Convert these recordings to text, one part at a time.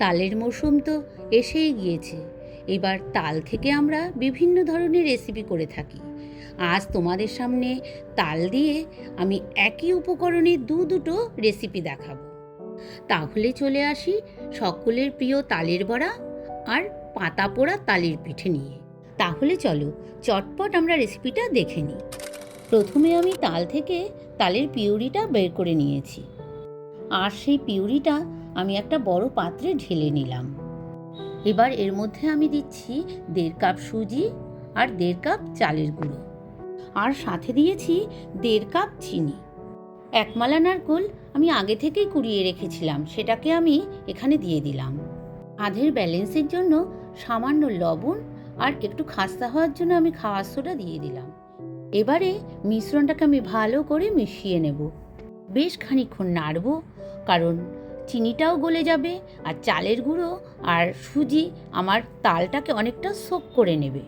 তালের মৌসুম তো এসেই গিয়েছে। এবার তাল থেকে আমরা বিভিন্ন ধরনের রেসিপি করে থাকি। আজ তোমাদের সামনে তাল দিয়ে আমি একই উপকরণে দু দুটো রেসিপি দেখাবো। তাহলে চলে আসি সকলের প্রিয় তালের বড়া আর পাতা পোড়া তালের পিঠে নিয়ে। তাহলে চলো চটপট আমরা রেসিপিটা দেখে নিই। প্রথমে আমি তাল থেকে তালের পিউরিটা বের করে নিয়েছি। আর সেই পিউরিটা আমি একটা বড় পাত্রে ঢেলে নিলাম। এবার এর মধ্যে আমি দিচ্ছি দেড় কাপ সুজি আর দেড় কাপ চালের গুঁড়ো। আর সাথে দিয়েছি দেড় কাপ চিনি। একমালা নারকোল আমি আগে থেকেই কুড়িয়ে রেখেছিলাম, সেটাকে আমি এখানে দিয়ে দিলাম। আধের ব্যালেন্সের জন্য সামান্য লবণ আর একটু খাস্তা হওয়ার জন্য আমি খাওয়ার সোডা দিয়ে দিলাম। এবারে মিশ্রণটাকে আমি ভালো করে মিশিয়ে নেব। বেশ খানিক্ষণ নাড়ব, কারণ চিনিটাও গলে যাবে, আর চালের গুঁড়ো আর সুজি আমার তালটাকে অনেকটা সোক করে নেবে।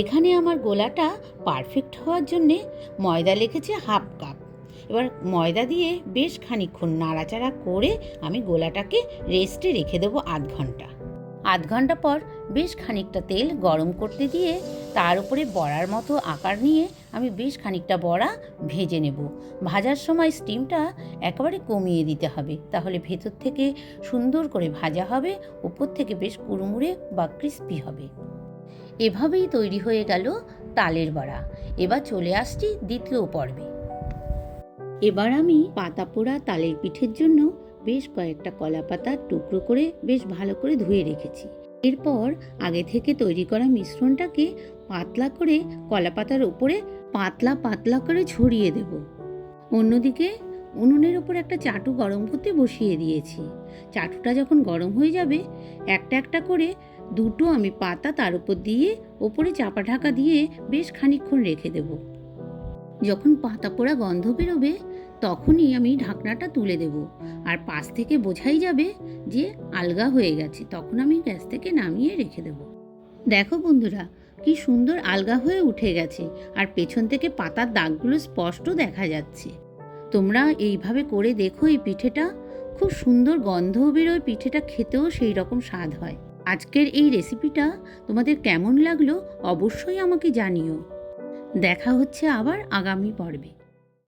এখানে আমার গোলাটা পারফেক্ট হওয়ার জন্যে ময়দা লেখেছে হাফ কাপ। এবার ময়দা দিয়ে বেশ খানিক্ষণ নাড়াচাড়া করে আমি গোলাটাকে রেস্টে রেখে দেবো আধ ঘণ্টা। আধ ঘণ্টা পর বেশ খানিকটা তেল গরম করতে দিয়ে তার উপরে বড়ার মতো আকার নিয়ে আমি বেশ খানিকটা বড়া ভেজে নেব। ভাজার সময় স্টিমটা একেবারে কমিয়ে দিতে হবে। তাহলে ভেতর থেকে সুন্দর করে ভাজা হবে, উপর থেকে বেশ কুড়মুড়ে বা ক্রিস্পি হবে। এভাবেই তৈরি হয়ে গেল তালের বড়া। এবার চলে আসছি দ্বিতীয় পর্বে। এবার আমি পাতা পোড়া তালের পিঠের জন্য বেশ কয়েকটা কলা পাতার টুকরো করে বেশ ভালো করে ধুয়ে রেখেছি। এরপর আগে থেকে তৈরি করা মিশ্রণটাকে পাতলা করে কলা পাতার উপরে পাতলা পাতলা করে ছড়িয়ে দেব। অন্যদিকে উনুনের ওপর একটা চাটু গরম করতে বসিয়ে দিয়েছি। চাটুটা যখন গরম হয়ে যাবে, একটা একটা করে দুটো আমি পাতা তার উপর দিয়ে ওপরে চাপা ঢাকা দিয়ে বেশ খানিকক্ষণ রেখে দেব। যখন পাতা পোড়া গন্ধ বেরোবে তখনই আমি ঢাকনাটা তুলে দেব। আর পাশ থেকে বোঝাই যাবে যে আলগা হয়ে গেছে, তখন আমি গ্যাস থেকে নামিয়ে রেখে দেব। দেখো বন্ধুরা, কি সুন্দর আলগা হয়ে উঠে গেছে, আর পেছন থেকে পাতার দাগগুলো স্পষ্ট দেখা যাচ্ছে। তোমরা এইভাবে করে দেখো এই পিঠেটা, খুব সুন্দর গন্ধও বেরোয়, পিঠেটা খেতেও সেই রকম স্বাদ হয়। আজকের এই রেসিপিটা তোমাদের কেমন লাগল অবশ্যই আমাকে জানিও। দেখা হচ্ছে আবার আগামী পর্বে।